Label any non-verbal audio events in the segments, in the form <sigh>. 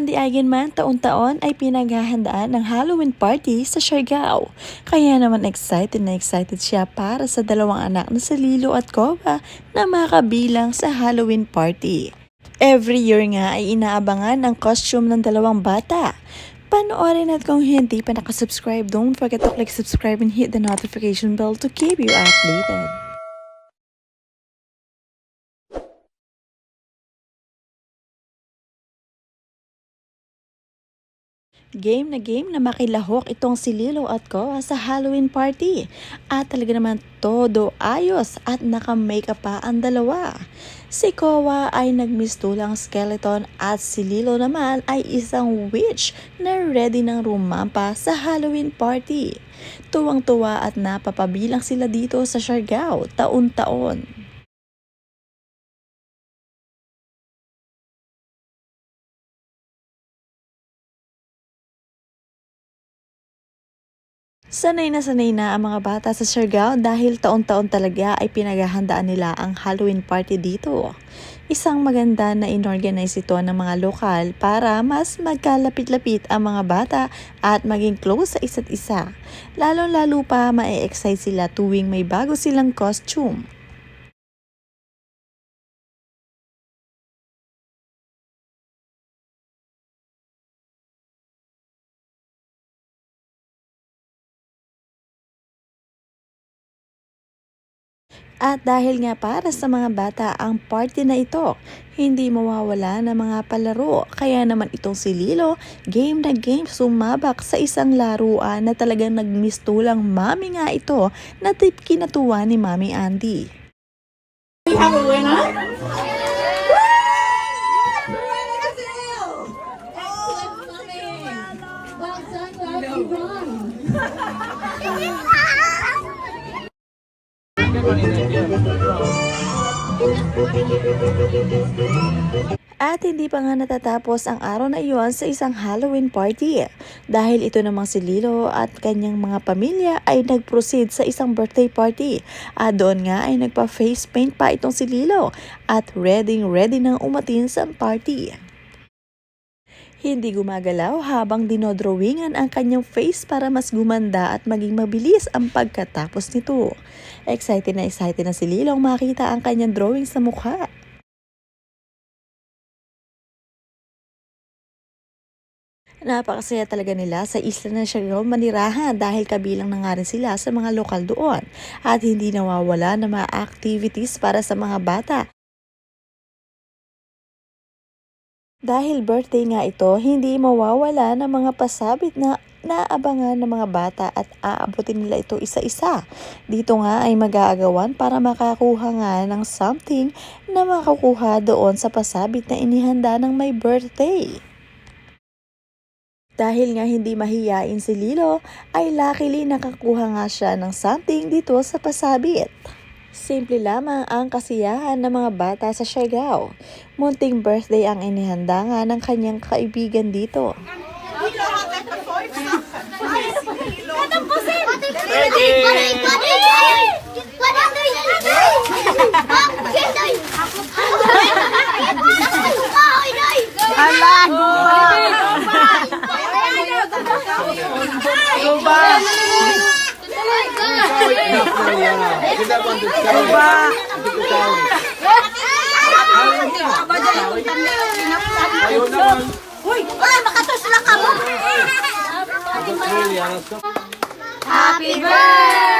Andy Eigenman taon-taon ay pinaghahandaan ng Halloween party sa Siargao. Kaya naman excited na excited siya para sa dalawang anak na si Lilo at Koba na makabilang sa Halloween party. Every year nga ay inaabangan ang costume ng dalawang bata. Panoorin at kung hindi pa nakasubscribe, don't forget to click subscribe and hit the notification bell to keep you updated. Game na game na makilahok itong si Lilo at Koa sa Halloween party. At talaga naman todo ayos at naka-makeup pa ang dalawa. Si Koa ay nagmistulang skeleton at si Lilo naman ay isang witch na ready ng rumampa sa Halloween party. Tuwang-tuwa at napapabilang sila dito sa Siargao taon-taon. Sanay na sanay na ang mga bata sa Siargao dahil taon-taon talaga ay pinaghahandaan nila ang Halloween party dito. Isang maganda na inorganize ito ng mga lokal para mas magkalapit-lapit ang mga bata at maging close sa isa't isa. Lalong-lalo pa ma-excite sila tuwing may bago silang costume. At dahil nga para sa mga bata ang party na ito, hindi mawawala ng mga palaro. Kaya naman itong si Lilo, game na game sumabak sa isang laruan na talagang nagmistulang mami nga ito na tip kinatuwa ni Mami Andy. We have a winner? Well done, well done. <laughs> At hindi pa nga natatapos ang araw na iyon sa isang Halloween party. Dahil ito namang si Lilo at kanyang mga pamilya ay nag-proceed sa isang birthday party. At doon nga ay nagpa-face paint pa itong si Lilo at ready ready nang umatin sa party. Hindi gumagalaw habang dinodrawingan ang kanyang face para mas gumanda at maging mabilis ang pagkatapos nito. Excited na excited na si Lilong makita ang kanyang drawing sa mukha. Napakasaya talaga nila sa isla ng Siargao manirahan dahil kabilang na nga rin sila sa mga lokal doon at hindi nawawala ng mga activities para sa mga bata. Dahil birthday nga ito, hindi mawawala ng mga pasabit na naabangan ng mga bata at aabutin nila ito isa-isa. Dito nga ay mag-aagawan para makakuha nga ng something na makakuha doon sa pasabit na inihanda ng may birthday. Dahil nga hindi mahiyain si Lilo, ay luckily nakakuha nga siya ng something dito sa pasabit. Simple lamang ang kasiyahan ng mga bata sa Siargao. Munting birthday ang inihanda nga ng kanyang kaibigan dito. Mo. Ito Charlie, alas ko. Happy birthday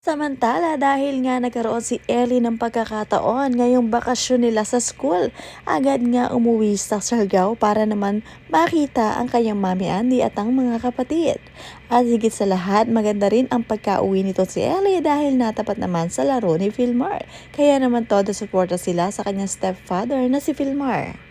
Samantala dahil nga nagkaroon si Ellie ng pagkakataon ngayong bakasyon nila sa school, agad nga umuwi sa Siargao para naman makita ang kanyang mami Andy at ang mga kapatid. At higit sa lahat, maganda rin ang pagka-uwi nito si Ellie dahil natapat naman sa laro ni Philmar. Kaya naman todo suporta sila sa kanyang stepfather na si Philmar.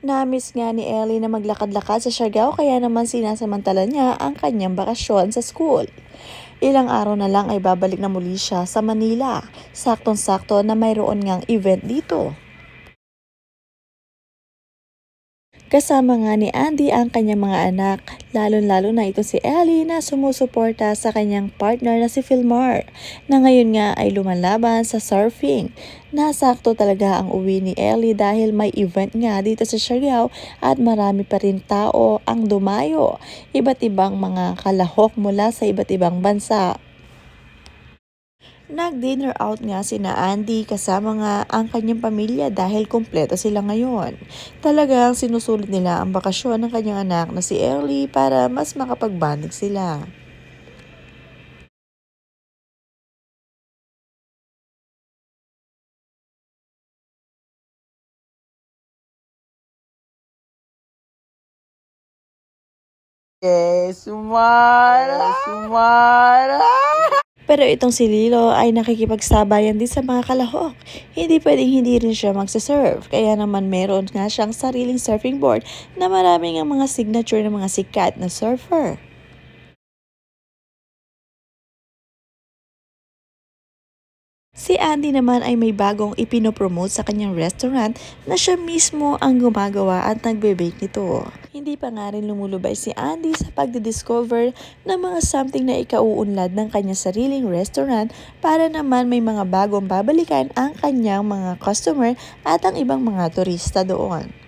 Namiss nga ni Ellie na maglakad-lakad sa Siargao kaya naman sinasamantala niya ang kanyang bakasyon sa school. Ilang araw na lang ay babalik na muli siya sa Manila. Saktong-sakto na mayroon ngang event dito. Kasama nga ni Andy ang kanyang mga anak, lalo-lalo na ito si Ellie na sumusuporta sa kanyang partner na si Philmar, na ngayon nga ay lumalaban sa surfing. Nasakto talaga ang uwi ni Ellie dahil may event nga dito sa Siargao at marami pa rin tao ang dumayo. Iba't ibang mga kalahok mula sa iba't ibang bansa. Nag-dinner out nga sina Andy kasama nga ang kanyang pamilya dahil kumpleto sila ngayon. Talagang sinusulit nila ang bakasyon ng kanyang anak na si Ellie para mas makapag-bonding sila. Yes, sumara. Sumara. Pero itong si Lilo ay nakikipagsabayan din sa mga kalahok. Hindi pwedeng hindi rin siya magsasurf. Kaya naman meron nga siyang sariling surfing board na maraming ang mga signature ng mga sikat na surfer. Si Andy naman ay may bagong ipinopromote sa kanyang restaurant na siya mismo ang gumagawa at nagbe-bake nito. Hindi pa nga rin lumulubay si Andy sa pagdidiscover ng mga something na ikauunlad ng kanyang sariling restaurant para naman may mga bagong babalikan ang kanyang mga customer at ang ibang mga turista doon.